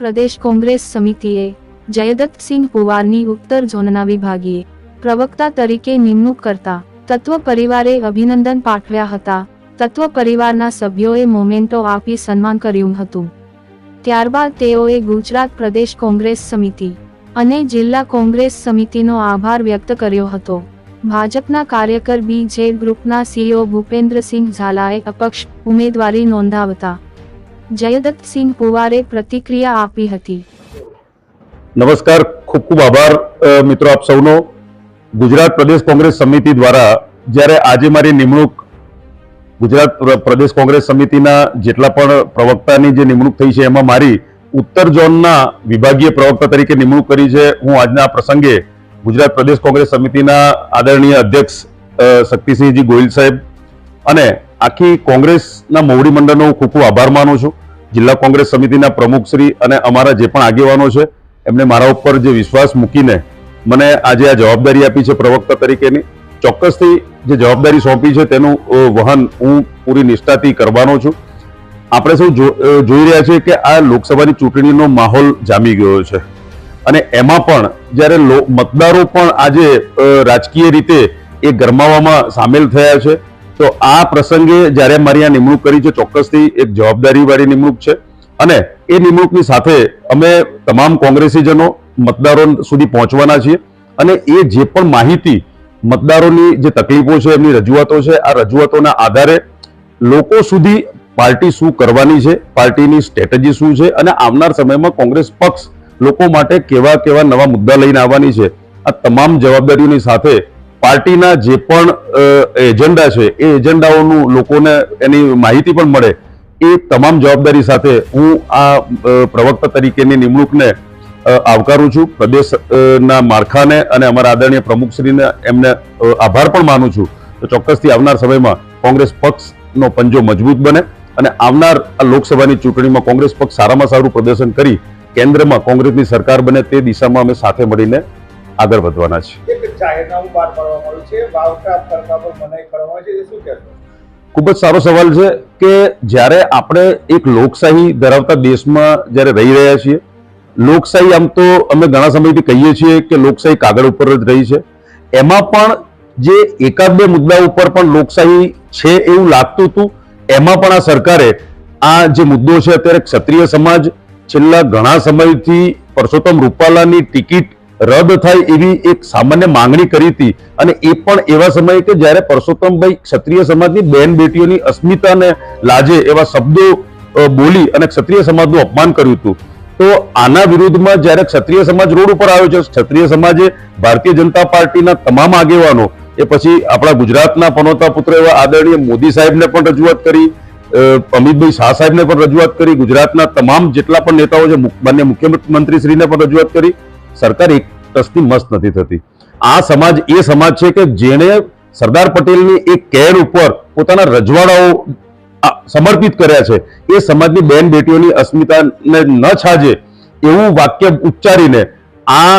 પ્રદેશ કોંગ્રેસ સમિતિએ જયદત્તસિંહ પુવારની ઉત્તર ઝોનના વિભાગીય પ્રવક્તા તરીકે નિમણૂક કરતા તત્વ પરિવારે અભિનંદન પાઠવ્યા હતા. તત્વ પરિવારના સભ્યોએ મોમેન્ટો આપી સન્માન કર્યું હતું. ત્યારબાદ તેઓએ ગુજરાત પ્રદેશ કોંગ્રેસ સમિતિ અને જિલ્લા કોંગ્રેસ સમિતિનો આભાર વ્યક્ત કર્યો હતો. ભાજપના કાર્યકર બી જે ગ્રુપના સીઈઓ ભૂપેન્દ્રસિંહ ઝાલાએ અપક્ષ ઉમેદવારી નોંધાવતા જયદત્તસિંહ પુવારે પ્રતિક્રિયા આપી હતી. નમસ્કાર, ખૂબ ખૂબ આભાર મિત્રો આપ સૌનો. ગુજરાત પ્રદેશ કોંગ્રેસ સમિતિ દ્વારા જ્યારે આજે મારી નિમણૂક ગુજરાત પ્ર- પ્રદેશ કોંગ્રેસ સમિતિના જેટલા પણ પ્રવક્તાની જે નિમણૂક થઈ છે, એમાં મારી ઉત્તર ઝોનના વિભાગીય પ્રવક્તા તરીકે નિમણૂક કરી છે. હું આજના પ્રસંગે ગુજરાત પ્રદેશ કોંગ્રેસ સમિતિના આદરણીય અધ્યક્ષ શક્તિસિંહજી ગોહિલ સાહેબ અને આખી કોંગ્રેસના મોવડી મંડળનો હું ખૂબ ખૂબ આભાર માનું છું. જિલ્લા કોંગ્રેસ સમિતિના પ્રમુખશ્રી અને અમારા જે પણ આગેવાનો છે, એમને મારા ઉપર જે વિશ્વાસ મૂકીને મને આજે આ જવાબદારી આપી છે પ્રવક્તા તરીકેની. ચોક્કસથી જે જવાબદારી સોંપી છે તેનું વહન હું પૂરી નિષ્ઠાથી કરવાનો છું. આપણે સૌ જોઈ રહ્યા છીએ કે આ લોકસભાની ચૂંટણીનો માહોલ જામી ગયો છે. અને એમાં પણ જ્યારે મતદારો પણ આજે રાજકીય રીતે એ ગરમાવામાં સામેલ થયા છે તો આ પ્રસંગે જ્યારે મારી આ નિમણૂક કરી છે, ચોક્કસથી એક જવાબદારીવાળી નિમણૂક છે. અને એ નિમણૂકની સાથે અમે તમામ કોંગ્રેસીજનો મતદારો સુધી પહોંચવાના છીએ. અને એ જે પણ માહિતી મતદારોની જે તકલીફો છે, એમની રજૂઆતો છે, આ રજૂઆતોના આધારે લોકો સુધી પાર્ટી શું કરવાની છે, પાર્ટીની સ્ટ્રેટેજી શું છે અને આવનાર સમયમાં કોંગ્રેસ પક્ષ લોકો માટે કેવા કેવા નવા મુદ્દા લઈને આવવાની છે, આ તમામ જવાબદારીઓની સાથે પાર્ટીના જે પણ એજન્ડા છે, એ એજન્ડાઓનું લોકોને એની માહિતી પણ મળે. એ તમામ જવાબદારી સાથે હું આ પ્રવક્તા તરીકેની નિમણૂકને આવકારું છું. પ્રદેશના માળખાને અને અમારા આદરણીય પ્રમુખશ્રીને એમને આભાર પણ માનું છું. તો ચોક્કસથી આવનાર સમયમાં કોંગ્રેસ પક્ષનો પંજો મજબૂત બને અને આવનાર આ લોકસભાની ચૂંટણીમાં કોંગ્રેસ પક્ષ સારામાં સારું પ્રદર્શન કરી કેન્દ્રમાં કોંગ્રેસની સરકાર બને તે દિશામાં અમે સાથે મળીને આગળ વધવાના છીએ. જાહેરનામું બહાર પાડવામાં આવ્યું છે. વાવટા કરવા પર મનાઈ કરવામાં છે. શું કહેશો? ખૂબ જ સારો સવાલ છે કે જ્યારે આપણે એક લોકશાહી ધરાવતા દેશમાં જ્યારે રહી રહ્યા છીએ, લોકશાહી આમ તો અમે ઘણા સમયથી કહીએ છીએ કે લોકશાહી કાગળ ઉપર જ રહી છે. એમાં પણ જે એકાદ બે મુદ્દા ઉપર પણ લોકશાહી છે એવું લાગતું હતું, એમાં પણ આ સરકારે આ જે મુદ્દો છે, અત્યારે ક્ષત્રિય સમાજ છેલ્લા ઘણા સમયથી પરસોત્તમ રૂપાલાની ટિકિટ રદ થાય એવી એક સામાન્ય માંગણી કરી હતી. અને એ પણ એવા સમયે કે જ્યારે પરસોત્તમભાઈ ક્ષત્રિય સમાજની બેન બેટીઓની અસ્મિતાને લાજે એવા શબ્દો બોલી અને ક્ષત્રિય સમાજનું અપમાન કર્યું હતું. તો આના વિરુદ્ધમાં જ્યારે ક્ષત્રિય સમાજ રોડ ઉપર આવ્યો છે, ક્ષત્રિય સમાજે ભારતીય જનતા પાર્ટીના તમામ આગેવાનો એ પછી આપણા ગુજરાતના પનોતા પુત્ર એવા આદરણીય મોદી સાહેબને પણ રજૂઆત કરી અમિતભાઈ શાહ સાહેબને પણ રજૂઆત કરી, ગુજરાતના તમામ જેટલા પણ નેતાઓ છે માન્ય મુખ્યમંત્રી શ્રીને પણ રજૂઆત કરી. સરકાર એક ટસની મસ્ત નથી થતી. આ સમાજ એ સમાજ છે કે જેણે સરદાર પટેલની એક કેડ ઉપર પોતાના રજવાડાઓ સમર્પિત કર્યા છે. એ સમાજની બેન બેટીઓની અસ્મિતાને ન છાજે એવું વાક્ય ઉચ્ચારીને આ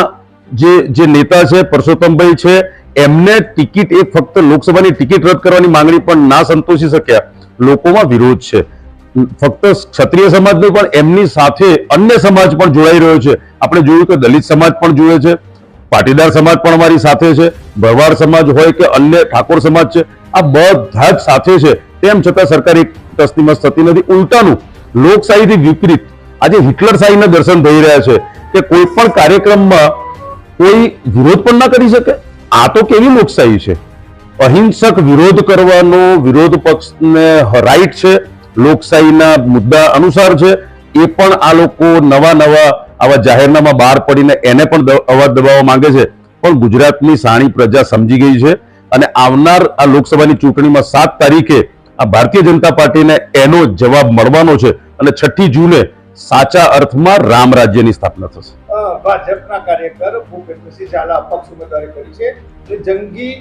જે જે નેતા છે, પરસોત્તમભાઈ છે, એમને ટિકિટ, એ ફક્ત લોકસભાની ટિકિટ રદ કરવાની માંગણી પણ ના સંતોષી શક્યા. લોકોમાં વિરોધ છે. ફક્ત ક્ષત્રિય સમાજનો પણ, એમની સાથે અન્ય સમાજ પણ જોડાઈ રહ્યો છે. આપણે જોયું કે દલિત સમાજ પણ જોડે છે, પાટીદાર સમાજ પણ અમારી સાથે છે, ભરવાડ સમાજ હોય કે અન્ય ઠાકોર સમાજ છે, આ બધા જ સાથે છે. તેમ છતાં સરકાર એક ટસની થતી નથી. ઉલટાનું, લોકશાહીથી વિપરીત, આજે હિટલરશાહીના દર્શન થઈ રહ્યા છે કે કોઈ પણ કાર્યક્રમમાં કોઈ વિરોધ પણ ના કરી શકે. આ તો કેવી લોકશાહી છે? અહિંસક વિરોધ કરવાનો વિરોધ પક્ષને રાઈટ છે, લોકશાહીના મુદ્દા અનુસાર છે. એ પણ આ લોકો નવા નવા આવા જાહેરનામા બહાર પડીને એને પણ અવાજ દબાવવા માંગે છે. પણ ગુજરાતની સાણી પ્રજા સમજી ગઈ છે અને આવનાર આ લોકસભાની ચૂંટણીમાં સાત તારીખે આ ભારતીય જનતા પાર્ટીને એનો જવાબ મળવાનો છે અને છઠ્ઠી જૂને સાચા અર્થમાં રામ રાજ્યની સ્થાપના થશે. ભાજપના કાર્યકર ભૂપેન્દ્રસિંહ ઝાલા અપક્ષ ઉમેદવારી કરી છે. જંગી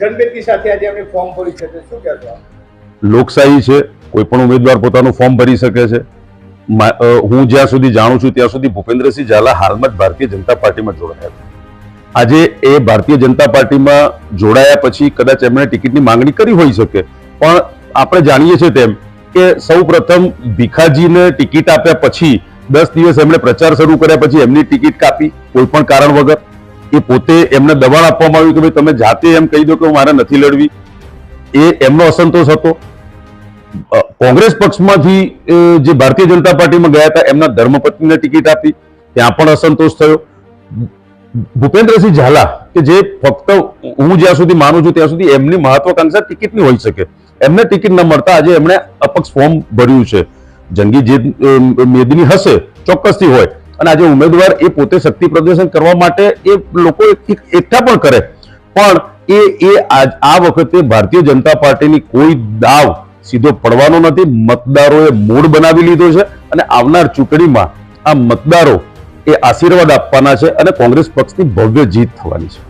જનબેટી સાથે આજે અમે ફોર્મ ભરી છે. શું કહેશો લોકશાહી છે કોઈ પણ ઉમેદવાર પોતાનું ફોર્મ ભરી શકે છે. હું જ્યાં સુધી જાણું છું ત્યાં સુધી ભૂપેન્દ્રસિંહ ઝાલા હાલમાં જ ભારતીય જનતા પાર્ટીમાં જોડાયા આજે એ ભારતીય જનતા પાર્ટીમાં જોડાયા પછી કદાચ એમણે ટિકિટની માંગણી કરી હોઈ શકે. પણ આપણે જાણીએ છીએ તેમ કે સૌ પ્રથમ ભીખાજીને ટિકિટ આપ્યા પછી દસ દિવસ એમણે પ્રચાર શરૂ કર્યા પછી એમની ટિકિટ કાપી કોઈ પણ કારણ વગર. એ પોતે એમને દબાણ આપવામાં આવ્યું કે ભાઈ તમે જાતે એમ કહી દો કે હું મારે નથી લડવી. એ એમનો અસંતોષ હતો. કોંગ્રેસ પક્ષમાંથી જે ભારતીય જનતા પાર્ટીમાં ગયા હતા, એમના ધર્મપત્નીને ટિકિટ આપી. ત્યાં પણ અસંતોષ થયો. ભૂપેન્દ્રસિંહ ઝાલા, કે જે ફક્ત હું જ્યાં સુધી માનું છું, ત્યાં સુધી એમની મહત્વાકાંક્ષા ટિકિટની હોઈ શકે. એમને ટિકિટ ન મળતા આજે એમણે અપક્ષ ફોર્મ ભર્યું છે. જંગી જે મેદની હશે, ચોક્કસથી હોય. અને આજે ઉમેદવાર એ પોતે શક્તિ પ્રદર્શન કરવા માટે એ લોકો એક- એકઠા પણ કરે. પણ એ એ આ વખતે ભારતીય જનતા પાર્ટીની કોઈ દાવ સીધો પડવાનો નથી, મતદારોએ મૂળ બનાવી લીધો છે અને આવનાર ચૂંટણીમાં આ મતદારો એ આશીર્વાદ આપવાના છે અને કોંગ્રેસ પક્ષની ભવ્ય જીત થવાની છે.